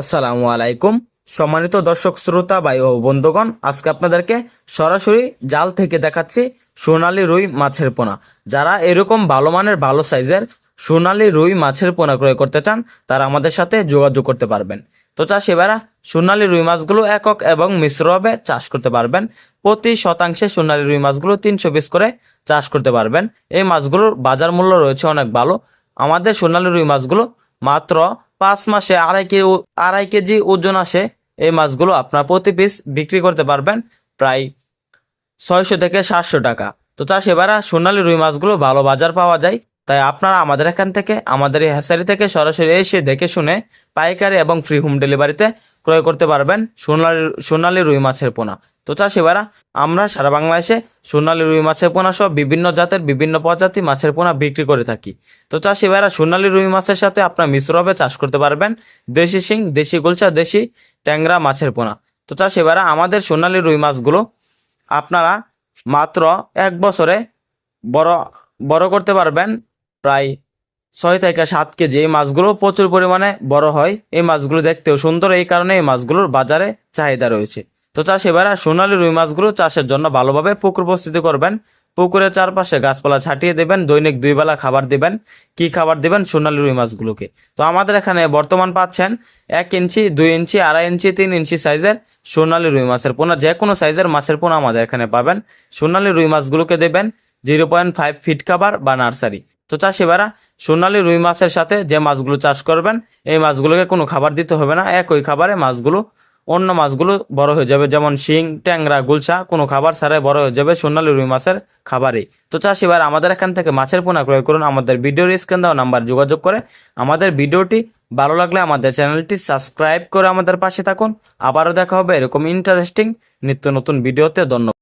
আসসালামু আলাইকুম। সম্মানিত দর্শক, শ্রোতা, ভাই ও বন্ধুগণ, আজকে আপনাদেরকে সরাসরি জাল থেকে দেখাচ্ছি সোনালী রুই মাছের পোনা। যারা এরকম ভালো মানের, ভালো সাইজের সোনালী রুই মাছের পোনা ক্রয় করতে চান, তারা আমাদের সাথে যোগাযোগ করতে পারবেন। তো চাষি ভাইরা সোনালী রুই মাছগুলো একক এবং মিশ্রভাবে চাষ করতে পারবেন। প্রতি শতাংশে সোনালী রুই মাছগুলো তিনশো পিস করে চাষ করতে পারবেন। এই মাছগুলোর বাজার মূল্য রয়েছে অনেক ভালো। আমাদের সোনালী রুই মাছগুলো মাত্র পাঁচ মাসে আড়াই কেজি আড়াই কেজি ওজন আসে। এই মাছগুলো আপনার প্রতি পিস বিক্রি করতে পারবেন প্রায় ছয়শো থেকে সাতশো টাকা। তো চাষ, এবারে সোনালি রুই মাছগুলো ভালো বাজার পাওয়া যায়। তাই আপনারা আমাদের এখান থেকে, আমাদের এই হ্যাসারি থেকে সরাসরি এসে দেখে শুনে পাইকারি এবং ফ্রি হোম ডেলিভারিতে ক্রয় করতে পারবেন সোনালি সোনালি রুই মাছের পোনা। তো চাষ এবারা আমরা সারা বাংলাদেশে সোনালী রুই মাছের পোনা সহ বিভিন্ন জাতের, বিভিন্ন প্রজাতি মাছের পোনা বিক্রি করে থাকি। তো চাষি ভাইরা, সোনালী রুই মাছের সাথে আপনার মিশ্রভাবে চাষ করতে পারবেন। দেশি শিং, দেশি গুলচা দেশি ট্যাংরা মাছের পোনা। তো চাষি ভাইরা, আমাদের সোনালী রুই মাছগুলো আপনারা মাত্র এক বছরে বড় বড় করতে পারবেন। প্রায় ছয় থেকে সাত কেজি এই মাছগুলো প্রচুর পরিমাণে বড় হয়। এই মাছগুলো দেখতেও সুন্দর, এই কারণে এই মাছগুলোর বাজারে চাহিদা রয়েছে। তো চাষ এবারে সোনালী রুই মাছগুলো চাষের জন্য ভালোভাবে পুকুর প্রস্তুতি করবেন। পুকুরের চারপাশে গাছপালা ছাটিয়ে দেবেন, দৈনিক দুই বেলা খাবার দিবেন। কি খাবার দিবেন? সোনালি রুই মাছগুলোকে। তো আমাদের এখানে বর্তমান পাচ্ছেন এক ইঞ্চি, দুই ইঞ্চি, আড়াই ইঞ্চি, তিন ইঞ্চি সাইজের সোনালী রুই মাছের পোনা। যে কোনো সাইজের মাছের পোনা আমাদের এখানে পাবেন। সোনালি রুই মাছগুলোকে দেবেন জিরো পয়েন্ট ফাইভ ফিট খাবার বা নার্সারি। তো চাষিবারা সোনালি রুই মাছের সাথে যে মাছগুলো চাষ করবেন, এই মাছগুলোকে কোনো খাবার দিতে হবে না। একই খাবারে মাছগুলো অন্য মাছগুলো বড় হয়ে যাবে, যেমন শিং, ট্যাংরা, গুলশা, কোনো খাবার ছাড়াই বড় হয়ে যাবে সোনালি রুই মাছের খাবারেই। তো চাষিবার আমাদের এখান থেকে মাছের পোনা ক্রয় করুন। আমাদের ভিডিওর স্ক্রিন দেওয়া নাম্বার যোগাযোগ করে আমাদের ভিডিওটি ভালো লাগলে আমাদের চ্যানেলটি সাবস্ক্রাইব করে আমাদের পাশে থাকুন। আবারও দেখা হবে এরকম ইন্টারেস্টিং নিত্য নতুন ভিডিওতে। ধন্যবাদ।